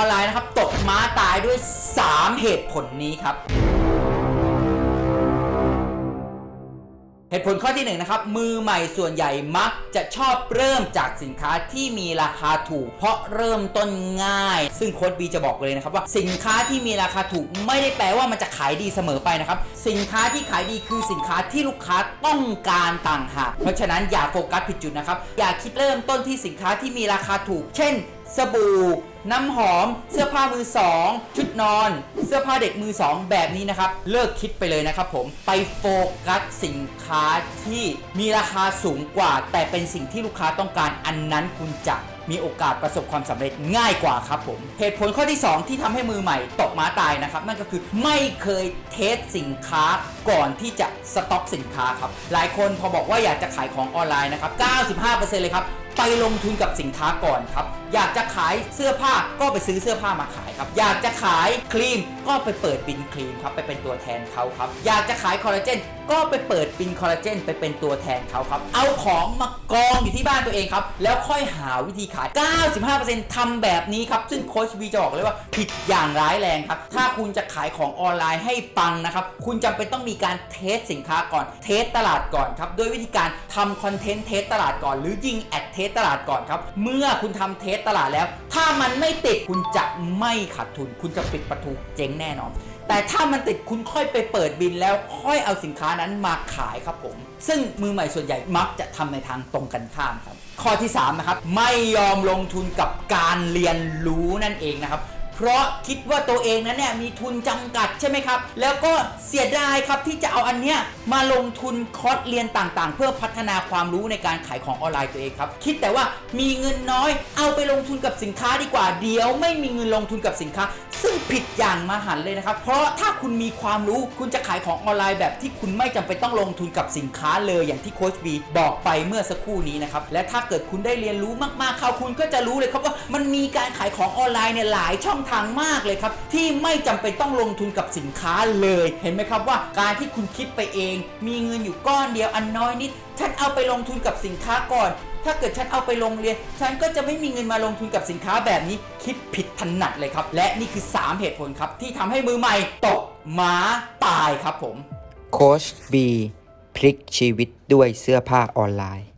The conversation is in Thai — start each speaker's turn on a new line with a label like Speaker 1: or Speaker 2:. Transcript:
Speaker 1: อนไลน์นะครับ ตกม้าตายด้วย 3 เหตุผลนี้ครับ เหตุผลข้อที่หนึ่งนะครับ มือใหม่ส่วนใหญ่มักจะชอบเริ่มจากสินค้าที่มีราคาถูก เพราะเริ่มต้นง่าย ซึ่งโค้ดบีจะบอกเลยนะครับว่าสินค้าที่มีราคาถูกไม่ได้แปลว่ามันจะขายดีเสมอไปนะครับ สินค้าที่ขายดีคือสินค้าที่ลูกค้าต้องการต่างหากเพราะฉะนั้นอย่าโฟกัสผิดจุดนะครับอย่าคิดเริ่มต้นที่สินค้าที่มีราคาถูก เช่น สบู่ น้ำหอม เสื้อผ้ามือสองชุดนอน เสื้อผ้าเด็กมือสองแบบนี้นะครับ เลิกคิดไปเลยนะครับผมไปโฟกัสสินค้าที่มีราคาสูงกว่า แต่เป็นสิ่งที่ลูกค้าต้องการอันนั้นคุณจะมีโอกาสประสบความสำเร็จง่ายกว่าครับผม เหตุผลข้อที่ 2 ที่ทำให้มือใหม่ตกม้าตายนะครับ นั่นก็คือไม่เคยเทสสินค้าก่อนที่จะสต็อกสินค้าครับ หลายคนพอบอกว่าอยากจะขายของออนไลน์นะครับ 95%เลยครับ ไปลงทุนกับสินค้าก่อนครับ อยากจะขายเสื้อผ้าก็ไปซื้อเสื้อผ้ามาขายครับ อยากจะขายครีม ก็ไปเปิดบินครีมครับไปเป็นตัวแทนเขาครับ อยากจะขายคอลลาเจนก็ไปเปิดบินคอลลาเจนไปเป็นตัวแทนเขาครับ เอาของมากองอยู่ที่บ้านตัวเองครับ แล้วค่อยหาวิธีขาย 95%ทำแบบนี้ครับ ซึ่งโค้ชบีจะบอกเลยว่าผิดอย่างร้ายแรงครับ ถ้าคุณจะขายของออนไลน์ให้ปังนะครับ คุณจำเป็นต้องมีการเทสสินค้าก่อน เทสตลาดก่อนครับ ด้วยวิธีการทำคอนเทนต์เทสตลาดก่อน หรือยิงแอดเทสตลาดก่อนครับ เมื่อคุณทำเทสตลาดแล้ว ถ้ามันไม่ติดคุณจะไม่ขาดทุน คุณจะปิดประตูเจ๊งแน่นอน แต่ถ้ามันติดคุณค่อยไปเปิดบินแล้วค่อยเอาสินค้านั้นมาขายครับผม ซึ่งมือใหม่ส่วนใหญ่มักจะทำในทางตรงกันข้ามครับ ข้อที่3นะครับไม่ยอมลงทุนกับการเรียนรู้นั่นเองนะครับ เพราะคิดว่าตัวเองนั้นเนี่ยมีทุนจำกัดใช่ไหมครับ แล้วก็เสียดายครับที่จะเอาอันเนี้ยมาลงทุนคอร์สเรียนต่างๆ เพื่อพัฒนาความรู้ในการขายของออนไลน์ตัวเองครับ คิดแต่ว่ามีเงินน้อยเอาไปลงทุนกับสินค้าดีกว่าเดี๋ยวไม่มีเงินลงทุนกับสินค้า ซึ่งผิดอย่างมหันเลยนะครับ เพราะถ้าคุณมีความรู้คุณจะขายของออนไลน์แบบที่คุณไม่จำเป็นต้องลงทุนกับสินค้าเลยอย่างที่โค้ชบีบอกไปเมื่อสักครู่นี้นะครับและถ้าเกิดคุณได้เรียนรู้มากๆเข้าคุณก็จะรู้เลยครับว่ามันมีการขายของออนไลน์เนี่ยหลายช่องทางทางมากเลยครับ ที่ไม่จำเป็นต้องลงทุนกับสินค้าเลย เห็นไหมครับว่าการที่คุณคิดไปเอง มีเงินอยู่ก้อนเดียวอันน้อยนิด ฉันเอาไปลงทุนกับสินค้าก่อน ถ้าเกิดฉันเอาไปลงเรียน ฉันก็จะไม่มีเงินมาลงทุนกับสินค้าแบบนี้ คิดผิดถนัดเลยครับ และนี่คือ 3 เหตุผลครับ ที่ทำให้มือใหม่ตกมาตายครับผม
Speaker 2: โค้ชบีพลิกชีวิตด้วยเสื้อผ้าออนไลน์